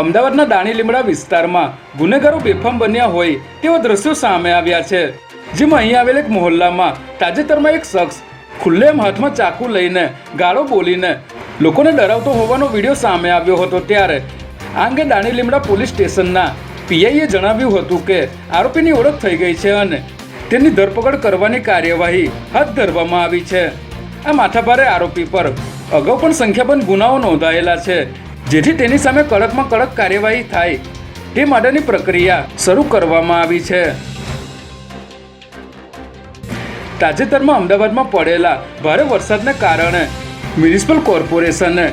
અમદાવાદના દાણી લીમડા વિસ્તારમાં ગુનેગારો બેફામ બન્યા હોય તેવા દ્રશ્યો સામે આવ્યા છે. જેમાં અહીં આવેલ એક મહોલ્લામાં તાજેતરમાં એક શખ્સ ખુલ્લેમ હાથમાં ચાકુ લઈને ગાળો બોલીને લોકોને ડરાવતો હોવાનો વીડિયો સામે આવ્યો હતો ત્યારે. આ અંગે દાણી લીમડા પોલીસ સ્ટેશનના પીઆઈએ જણાવ્યું હતું કે આરોપીની ઓળખ થઈ ગઈ છે અને તેની ધરપકડ કરવાની કાર્યવાહી હાથ ધરવામાં આવી છે. આ માથાભારે આરોપી પર અગાઉ પણ સંખ્યાબંધ ગુનાઓ નોંધાયેલા છે. જેથી તેની સામે કડકમાં કડક કાર્યવાહી થાય. તે માટેની પ્રક્રિયા શરૂ કરવામાં આવી છે. તાજેતરમાં અમદાવાદમાં પડેલા ભારે વરસાદને કારણે મ્યુનિસિપલ કોર્પોરેશને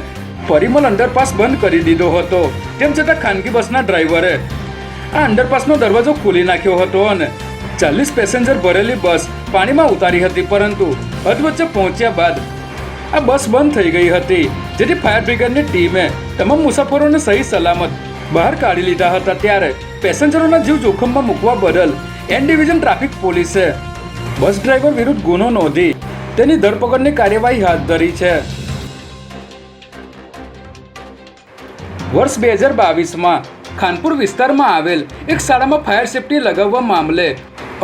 પરિમલ અંડરપાસ બંધ કરી દીધો હતો. તેમ છતાં ખાનગી બસના ડ્રાઈવરે આ અંડરપાસનો દરવાજો ખોલી નાખ્યો હતો અને ચાલીસ પેસેન્જર ભરેલી બસ પાણીમાં ઉતારી હતી પરંતુ અધવચ્ચે પહોંચ્યા બાદ આ બસ બંધ થઈ ગઈ હતી. જેથી ફાયર બ્રિગેડની ટીમે તમામ મુસાફરોને સહી સલામત બહાર કાઢી લીધા હતા ત્યારે પેસેન્જરોના જીવ જોખમમાં મૂકવા બદલ એન ડિવિઝન ટ્રાફિક પોલીસે બસ ડ્રાઈવર વિરુદ્ધ ગુનો નોંધી તેની ધરપકડની કાર્યવાહી હાથ ધરી છે. વર્ષ બે હજાર બાવીસમાં ખાનપુર વિસ્તારમાં આવેલ એક શાળામાં ફાયર સેફટી લગાવવા મામલે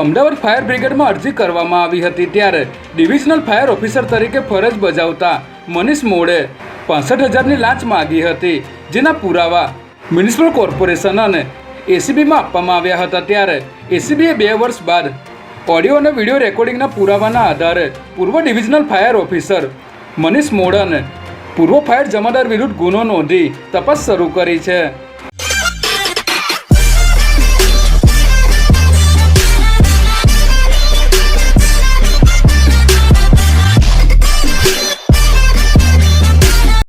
અમદાવાદ ફાયર બ્રિગેડમાં અરજી કરવામાં આવી હતી ત્યારે ડિવિઝનલ ફાયર ઓફિસર તરીકે ફરજ બજાવતા મનીષ મોડે પાસઠ હજારની લાંચ માગી હતી, જેના પુરાવા મ્યુનિસિપલ કોર્પોરેશન અને એસીબીમાં આપવામાં આવ્યા હતા. ત્યારે એસીબીએ બે વર્ષ બાદ ઓડિયો અને વીડિયો રેકોર્ડિંગના પુરાવાના આધારે પૂર્વ ડિવિઝનલ ફાયર ઓફિસર મનીષ મોડાને પૂર્વ ફાયર જમાદાર વિરુદ્ધ ગુનો નોંધી તપાસ શરૂ કરી છે.